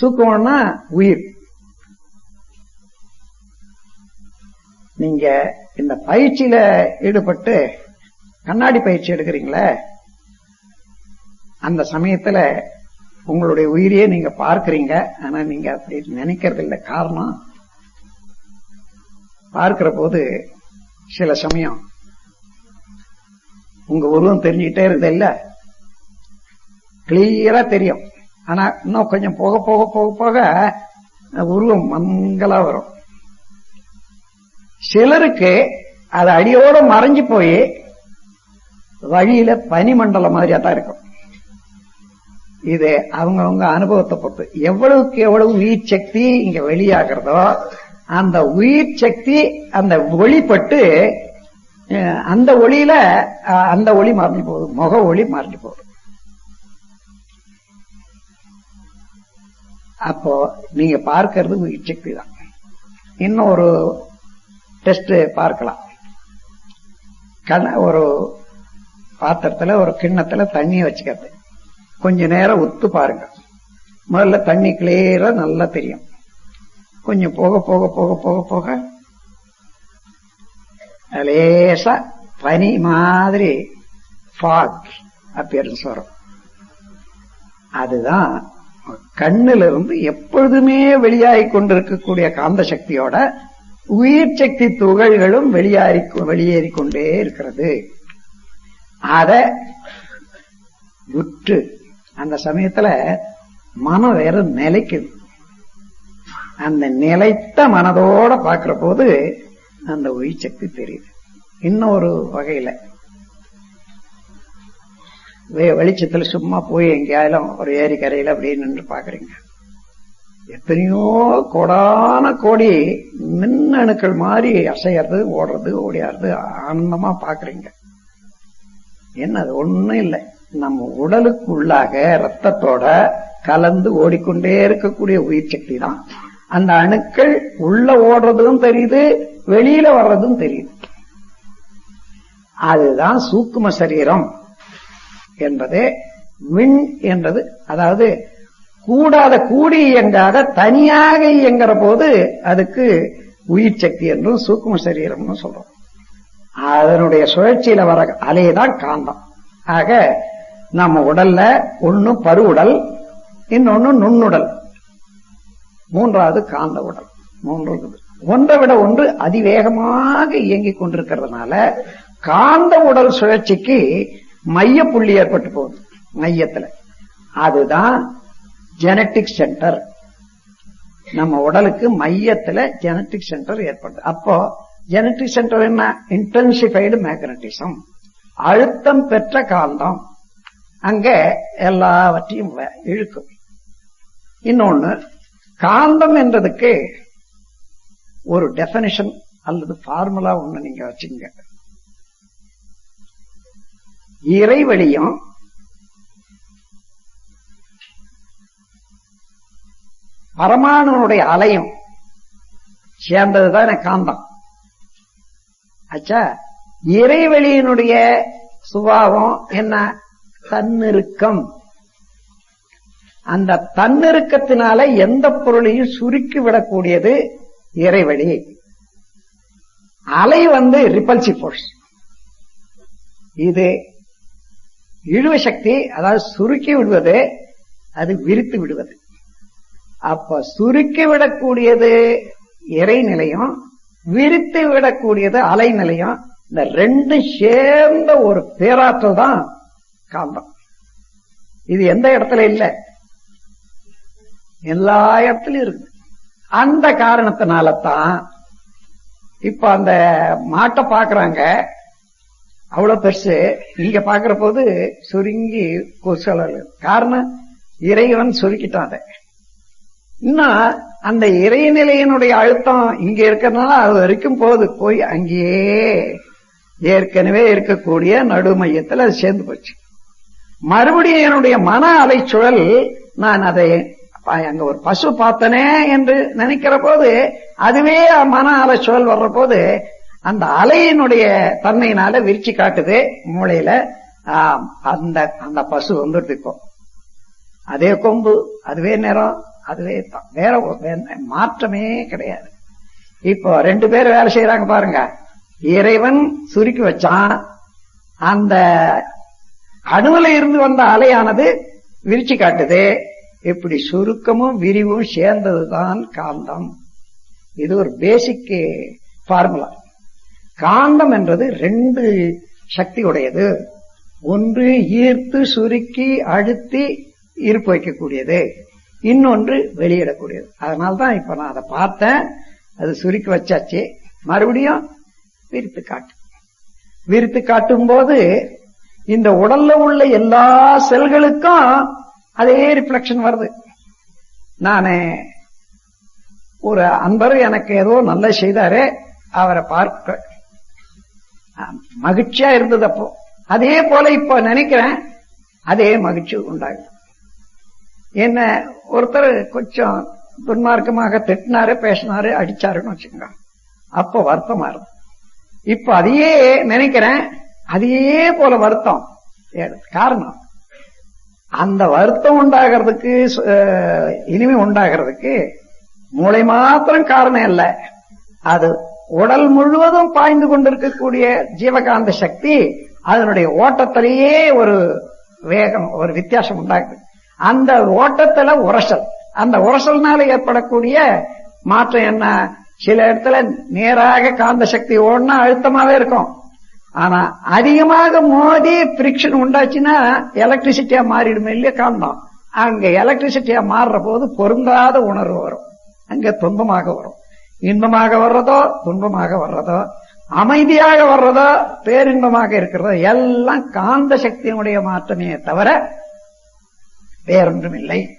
சூக்குமம்னா உயிர். நீங்க இந்த பயிற்சியில ஈடுபட்டு கண்ணாடி பயிற்சி எடுக்கிறீங்களே அந்த சமயத்துல உங்களுடைய உயிரையே நீங்க பார்க்கறீங்க. ஆனா நீங்க அப்படி நினைக்கிறது இல்லை காரணம் பார்க்கிற போது சில சமயம் உங்க உருவம் தெரிஞ்சுக்கிட்டே இருக்குது இல்ல கிளியரா தெரியும். ஆனா இன்னும் கொஞ்சம் போக போக போக போக உருவம் மங்களா வரும். சிலருக்கு அது அடியோட மறைஞ்சு போய் வழியில பனிமண்டலம் மாதிரியா தான் இருக்கும். இது அவங்கவுங்க அனுபவத்தை பொறுத்து. எவ்வளவுக்கு எவ்வளவு உயிர் சக்தி இங்க வெளியாகிறதோ அந்த உயிர் சக்தி அந்த ஒளிப்பட்டு அந்த ஒளியில அந்த ஒளி மறைஞ்சு போகுது. முக ஒளி மறைஞ்சு போகுது. அப்போ நீங்க பார்க்கறது உயிர் சக்தி தான். இன்னும் ஒரு டெஸ்ட் பார்க்கலாம். கண ஒரு பாத்திரத்துல ஒரு கிண்ணத்துல தண்ணியை வச்சுக்கிறது. கொஞ்ச நேரம் உத்து பாருங்க. முதல்ல தண்ணி கிளியரா நல்லா தெரியும். கொஞ்சம் போக போக போக போக போக லேசா பனி மாதிரி ஃபாக் அப்பியரன்ஸ் வரும். அதுதான் கண்ணுல இருந்து எப்பொழுதுமே வெளியாகி கொண்டிருக்கக்கூடிய காந்த சக்தியோட உயிர் சக்தி துகள்களும் வெளியாறி வெளியேறி கொண்டே இருக்கிறது. அத விட்டு அந்த சமயத்துல மனம் வேற நிலைக்குது. அந்த நிலைத்த மனதோட பாக்குற போது அந்த உயிர் சக்தி தெரியுது. இன்னொரு வகையில வெளிச்சத்துல சும்மா போய் எங்கேயாலும் ஒரு ஏரி கரையில அப்படியே நின்று பாக்குறீங்க. எத்தனையோ கோடான கோடி மின்னணுக்கள் மாதிரி அசையறது ஓடுறது ஓடியாடுறது ஆனந்தமா பாக்குறீங்க. என்ன அது ஒண்ணும் இல்லை. நம்ம உடலுக்குள்ளாக ரத்தத்தோட கலந்து ஓடிக்கொண்டே இருக்கக்கூடிய உயிர் சக்தி தான். அந்த அணுக்கள் உள்ள ஓடுறதும் தெரியுது வெளியில வர்றதும் தெரியுது. அதுதான் சூக்கும சரீரம். என்பது மின் என்றது. அதாவது கூடாத கூடி இயங்காத தனியாக இயங்குற போது அதுக்கு உயிர் சக்தி என்றும் சூக்கும சரீரம்னு சொல்றோம். அதனுடைய சுழற்சியில வர அலைதான் காந்தம். ஆக நம்ம உடல்ல ஒன்னு பருவுடல் இன்னொன்னு நுண்ணுடல். மூன்றாவது காந்த உடல். மூன்று ஒன்றை விட ஒன்று அதிவேகமாக இயங்கிக் கொண்டிருக்கிறதுனால காந்த உடல் சுழற்சிக்கு மைய புள்ளி ஏற்பட்டு போகுது மையத்துல. அதுதான் ஜெனட்டிக் சென்டர் நம்ம உடலுக்கு மையத்துல ஜெனட்டிக் சென்டர் ஏற்படுது. அப்போ ஜெனட்டிக் சென்டர் என்ன? இன்டென்சிஃபைடு மேக்னட்டிசம் அழுத்தம் பெற்ற காந்தம். அங்க எல்லாவற்றையும் வ- இழுக்கும். இன்னொன்னு காந்தம் என்றதுக்கு ஒரு டெபனிஷன் அல்லது ஃபார்முலா ஒண்ணு நீங்க வச்சுங்க இறைவழியும் பரமாணுனுடைய அலையும் சேர்ந்ததுதான் காந்தம். ஆச்சா இறைவழியினுடைய சுபாவம் என்ன? தன்னிருக்கம். அந்த தன்னிருக்கத்தினால எந்த பொருளையும் சுருக்கி விடக்கூடியது இறைவெளி அலை வந்து ரிப்பல்சி போர்ஸ் இது இழுவ சக்தி அதாவது சுருக்கி விடுவது அது விரித்து விடுவது. அப்ப சுருக்கி விடக்கூடியது இறைநிலையும் விரித்து விடக்கூடியது அலைநிலையும் இந்த ரெண்டும் சேர்ந்த ஒரு பேராற்றல் தான் காந்தம். இது எந்த இடத்துல இல்ல? எல்லா இடத்துலயும் இருக்கு. அந்த காரணத்தினால தான் இப்ப அந்த மாட்டை பாக்குறாங்க அவ்வளவு பெருசு. இங்க பாக்குற போது சுருங்கி குசலல் காரணம் இறைவன் சுருக்கிட்டான். அதை இன்னும் அந்த இறைநிலையினுடைய அழுத்தம் இங்க இருக்கிறதுனால அது வரைக்கும் போகுது. போய் அங்கேயே ஏற்கனவே இருக்கக்கூடிய நடு மையத்தில் அது சேர்ந்து போச்சு. மறுபடியும் என்னுடைய மன அலைச்சுழல் நான் அதை அங்க ஒரு பசு பார்த்தனே என்று நினைக்கிற போது அதுவே மன அலைச்சுழல் வர்ற போது அந்த அலையினுடைய தன்மையினால விரிச்சு காட்டுது மூளையில. அந்த அந்த பசு வந்துட்டு இப்போ. அதே கொம்பு அதுவே நேரம் அதுவே தான் வேற வேற மாற்றமே கிடையாது. இப்போ ரெண்டு பேர் வேலை செய்யறாங்க பாருங்க. இறைவன் சுருக்கி வச்சான். அந்த அணுவில இருந்து வந்த அலையானது விரிச்சு காட்டுது. இப்படி சுருக்கமும் விரிவும் சேர்ந்ததுதான் காந்தம். இது ஒரு பேசிக் ஃபார்முலா காந்தம் என்றது ரெண்டு சக்தி உடையது ஒன்று ஈர்த்து சுருக்கி அழுத்தி இருப்பு வைக்கக்கூடியது. இன்னொன்று வெளியிடக்கூடியது. அதனால்தான் இப்ப நான் அதை பார்த்தேன். அது சுருக்கி வச்சாச்சு. மறுபடியும் விரித்து காட்டு. விரித்து காட்டும் போது இந்த உடல்ல உள்ள எல்லா செல்களுக்கும் அதே ரிஃப்ளக்ஷன் வருது. நானு ஒரு அன்பர் எனக்கு ஏதோ நல்ல செய்தாரு. அவரை பார்க்க மகிழ்ச்சியா இருந்தது அப்போ. அதே போல இப்ப நினைக்கிறேன் அதே மகிழ்ச்சி உண்டாகுது. என்ன ஒருத்தர் கொஞ்சம் துன்மார்க்கமாக திட்டினாரு பேசினாரு அடிச்சாருன்னு வச்சுக்கோங்க. அப்போ வருத்தமா இருக்கும். இப்ப அதையே நினைக்கிறேன் அதே போல வருத்தம். காரணம் அந்த வருத்தம் உண்டாகிறதுக்கு இனிமை உண்டாகிறதுக்கு மூளை மாத்திரம் காரணம் இல்ல. அது உடல் முழுவதும் பாய்ந்து கொண்டிருக்கக்கூடிய ஜீவகாந்த சக்தி அதனுடைய ஓட்டத்திலேயே ஒரு வேகம் ஒரு வித்தியாசம் உண்டாகுது. அந்த ஓட்டத்துல உரசல். அந்த உரசல்னால ஏற்படக்கூடிய மாற்றம் என்ன? சில இடத்துல நேராக காந்த சக்தி ஓடினா அழுத்தமாவே இருக்கும். ஆனா அதிகமாக மோதி பிரிக்ஷன் உண்டாச்சுன்னா எலக்ட்ரிசிட்டியா மாறிடும் இல்லையா காந்தம். அங்க எலக்ட்ரிசிட்டியா மாறுற போது பொருந்தாத உணர்வு வரும். அங்க துன்பமாக வரும். இன்பமாக வர்றதோ துன்பமாக வர்றதோ அமைதியாக வர்றதோ பேரின்பமாக இருக்கிறதோ எல்லாம் காந்த சக்தியினுடைய மாற்றமே தவிர வேறொன்றும் இல்லை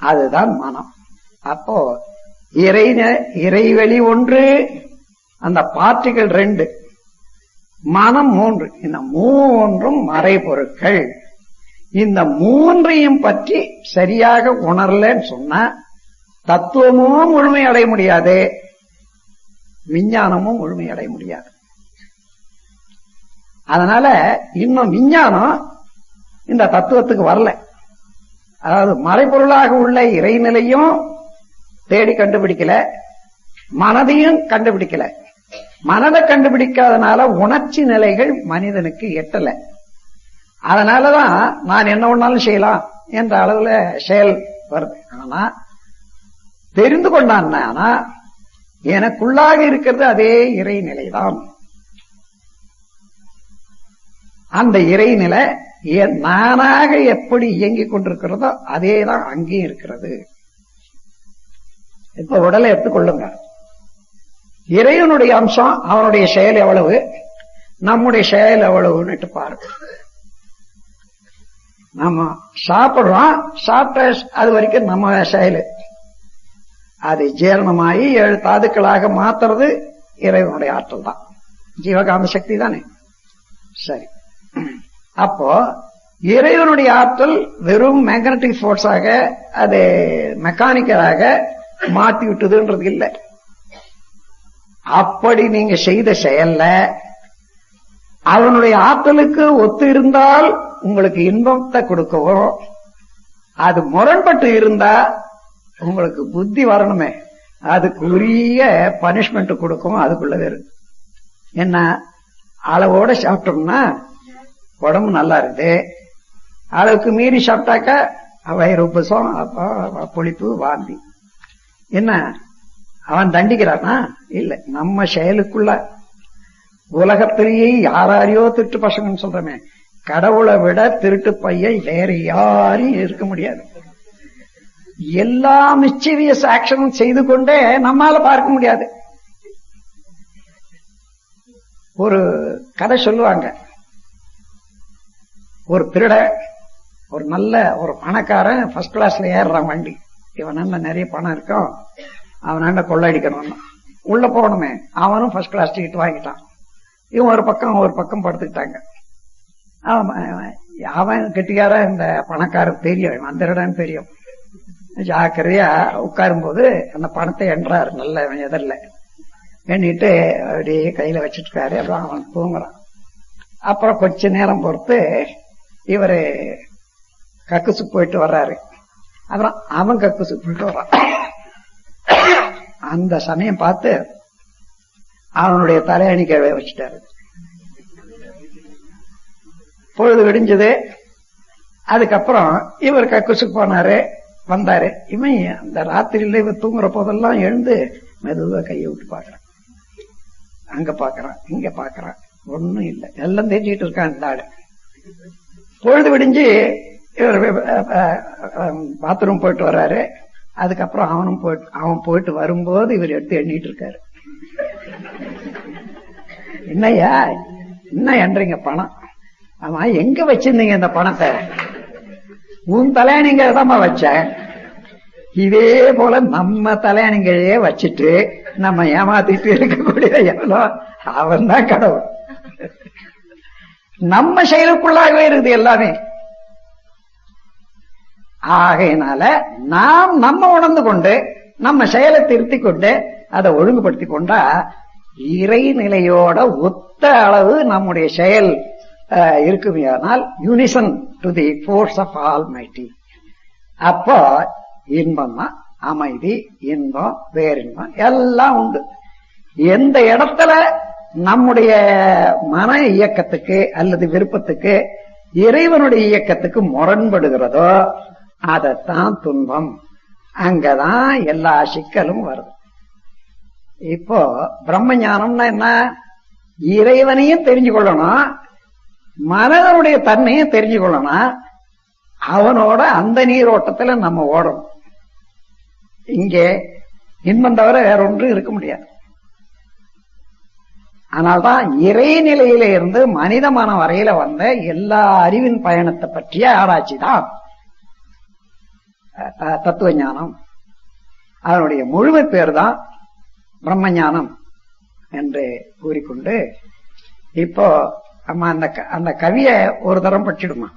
அதுதான் மனம். அப்போ இறை இறைவெளி ஒன்று அந்த பார்ட்டிகள் ரெண்டு. மனம் மூன்று. இந்த மூன்றும் மறைபொருட்கள். இந்த மூன்றையும் பற்றி சரியாக உணரலன்னு சொன்னா தத்துவமும் முழுமை அடைய முடியாது. விஞ்ஞானமும் முழுமை அடைய முடியாது. அதனால இன்னும் விஞ்ஞானம் இந்த தத்துவத்துக்கு வரல. அதாவது மறைபொருளாக உள்ள இறைநிலையும் தேடி கண்டுபிடிக்கல. மனதையும் கண்டுபிடிக்கல. மனதை கண்டுபிடிக்காதனால உணர்ச்சி நிலைகள் மனிதனுக்கு எட்டல. அதனாலதான் நான் என்ன ஒண்ணாலும் செய்யலாம் என்ற அளவுல செயல் வருது. ஆனா தெரிந்து கொண்டான் ஆனா எனக்குள்ளாக இருக்கிறது அதே இறைநிலைதான். அந்த இறைநிலை நானாக எப்படி இயங்கிக் கொண்டிருக்கிறதோ அதேதான் அங்கேயும் இருக்கிறது. இப்ப உடலை எடுத்துக்கொள்ளுங்க இறைவனுடைய அம்சம் அவனுடைய செயல் எவ்வளவு? நம்முடைய செயல் எவ்வளவுன்னு பாருங்க. நம்ம சாப்பிடுறோம் சாப்பிட்ட அது வரைக்கும் நம்ம செயல். அது ஜீரணமாகி ஏழு தாதுக்களாக மாத்துறது இறைவனுடைய ஆற்றல் தான். ஜீவகாந்த சக்தி தானே. சரி. அப்போ இறைவனுடைய ஆற்றல் வெறும் மேக்னட்டிக் ஃபோர்ஸாக அது மெக்கானிக்கலாக மாத்தி விட்டதுன்றது இல்லை. அப்படி நீங்க செய்த செயல்ல அவனுடைய ஆற்றலுக்கு ஒத்து இருந்தால் உங்களுக்கு இன்பத்தை கொடுக்கவும் அது முரண்பட்டு இருந்தா உங்களுக்கு புத்தி வரணுமே. அதுக்கு உரிய பனிஷ்மெண்ட் கொடுக்கும் அதுக்குள்ளது இருக்கு என்ன? அளவோட சாப்பிட்டோம்னா உடம்பு நல்லா இருக்கு. அளவுக்கு மீறி சாப்பிட்டாக்க வயிறு உபசம் அப்ப புளிப்பு வாந்தி. என்ன? அவன் தண்டிக்கிறானா? இல்ல. நம்ம செயலுக்குள்ள. உலகத்திலேயே யாராரையோ திருட்டு பசங்கன்னு சொல்றமே. கடவுளை விட திருட்டு பையன் வேற யாரையும் இருக்க முடியாது. எல்லா மிச்சீவியஸ் ஆக்ஷனும் செய்து கொண்டே நம்மால பார்க்க முடியாது. ஒரு கதை சொல்லுவாங்க. ஒரு திருட ஒரு நல்ல ஒரு பணக்காரன் ஃபர்ஸ்ட் கிளாஸ்ல ஏறுறான் வண்டி. இவனாண்ட நிறைய பணம் இருக்கும். அவனாண்ட கொள்ளடிக்கணும் உள்ள போகணுமே. அவனும் ஃபர்ஸ்ட் கிளாஸ் டிக்கெட் வாங்கிட்டான். இவன் ஒரு பக்கம் ஒரு பக்கம் படுத்துக்கிட்டாங்க. அவன் கெட்டிக்கார இந்த பணக்காரன் தெரியும். இவன் அந்த தெரியும். ஜாக்கிரதையா உட்காரும் போது அந்த பணத்தை என்றார். நல்ல எதிரில். எண்ணிட்டு அப்படியே கையில வச்சிட்டு அப்புறம் அவன் தூங்குறான். அப்புறம் கொஞ்ச நேரம் பொறுத்து இவரு கக்குசு போயிட்டு வர்றாரு. அப்புறம் அவன் கக்குசு போயிட்டு வர்றான். அந்த சமயம் பார்த்து அவனுடைய தலையணி கீழே வச்சுட்டாரு. பொழுது விடிஞ்சது. அதுக்கப்புறம் இவர் கக்குசுக்கு போனாரு. வந்தாரு. இவன் அந்த ராத்திரியில இவ தூங்குற போதெல்லாம் எழுந்து மெதுவா கையை விட்டு பாக்குறான் அங்க பாக்குறான் இங்க பாக்குறான் ஒண்ணும் இல்லை. எல்லாம் தெரிஞ்சுக்கிட்டு இருக்கான் இந்த ஆளு. பொழுது விடிஞ்சு இவர் பாத்ரூம் போயிட்டு வர்றாரு. அதுக்கப்புறம் அவனும் போயிட்டு அவன் போயிட்டு வரும்போது இவர் எடுத்து எண்ணிட்டு இருக்காரு. என்னய்யா என்ன என்றீங்க பணம்? ஆமா எங்க வச்சிருந்தீங்க இந்த பணத்தை? உன் தலையணிங்க தான் வச்சேன். இதே போல நம்ம தலையணிங்களையே வச்சுட்டு நம்ம ஏமாத்திட்டு இருக்கக்கூடிய எவ்வளோ அவன் தான் கடவுள். நம்ம செயலுக்குள்ளாகவே இருக்குது எல்லாமே. ஆகையினால நாம் நம்ம உணர்ந்து கொண்டு நம்ம செயலை திருத்தி கொண்டு அதை ஒழுங்குபடுத்தி கொண்டா இறைநிலையோட ஒத்த அளவு நம்முடைய செயல் இருக்குமையானால் unison to the force of almighty அப்போ இன்பம் அமைதி இன்பம் பேரின்பம் எல்லாம் உண்டு. எந்த இடத்துல நம்முடைய மன இயக்கத்துக்கு அல்லது விருப்பத்துக்கு இறைவனுடைய இயக்கத்துக்கு முரண்படுகிறதோ அதைத்தான் துன்பம். அங்கதான் எல்லா சிக்கலும் வருது. இப்போ பிரம்ம ஞானம்னா என்ன? இறைவனையும் தெரிஞ்சு கொள்ளணும் மனதனுடைய தன்மையை தெரிஞ்சுக்கொள்ளனா அவனோட அந்த நீரோட்டத்துல நம்ம ஓடணும். இங்கே இன்பம் தவிர வேற ஒன்றும் இருக்க முடியாது. ஆனால்தான் இறைநிலையில இருந்து மனித மனம் வரையில வந்த எல்லா அறிவின் பயணத்தை பற்றிய ஆராய்ச்சி தான் தத்துவ ஞானம். அதனுடைய முழுமை பேர் தான் பிரம்ம ஞானம் என்று கூறிக்கொண்டு இப்போ அம்மா அந்த அந்த கவியை ஒரு தரம் படிச்சிடுமா